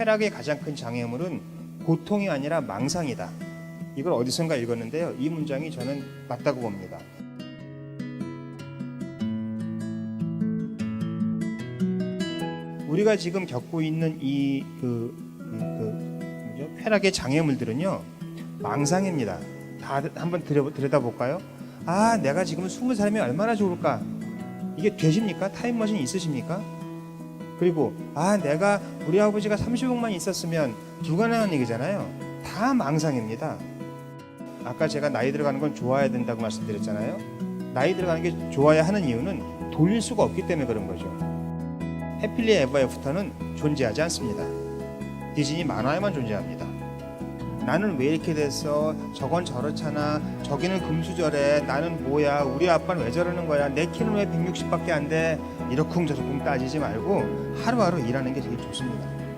쾌락의 가장 큰 장애물은 고통이 아니라 망상이다. 이걸 어디선가 읽었는데요. 이 문장이 저는 맞다고 봅니다. 우리가 지금 겪고 있는 이 그 그, 그, 뭐죠? 쾌락의 장애물들은요 망상입니다. 다 한번 들여, 들여다볼까요? 아 내가 지금 스무 살이면 얼마나 좋을까? 이게 되십니까? 타임머신 있으십니까? 그리고 아 내가 우리 아버지가 30억만 있었으면 불가능한 얘기잖아요. 다 망상입니다. 아까 제가 나이 들어가는 건 좋아야 된다고 말씀드렸잖아요. 나이 들어가는 게 좋아야 하는 이유는 돌릴 수가 없기 때문에 그런 거죠. 해필리 에버 애프터는 존재하지 않습니다. 디즈니 만화에만 존재합니다. 나는 왜 이렇게 됐어? 저건 저렇잖아. 저기는 금수저래. 나는 뭐야? 우리 아빠는 왜 저러는 거야? 내 키는 왜 160밖에 안 돼? 이러쿵저러쿵 따지지 말고 하루하루 일하는 게 제일 좋습니다.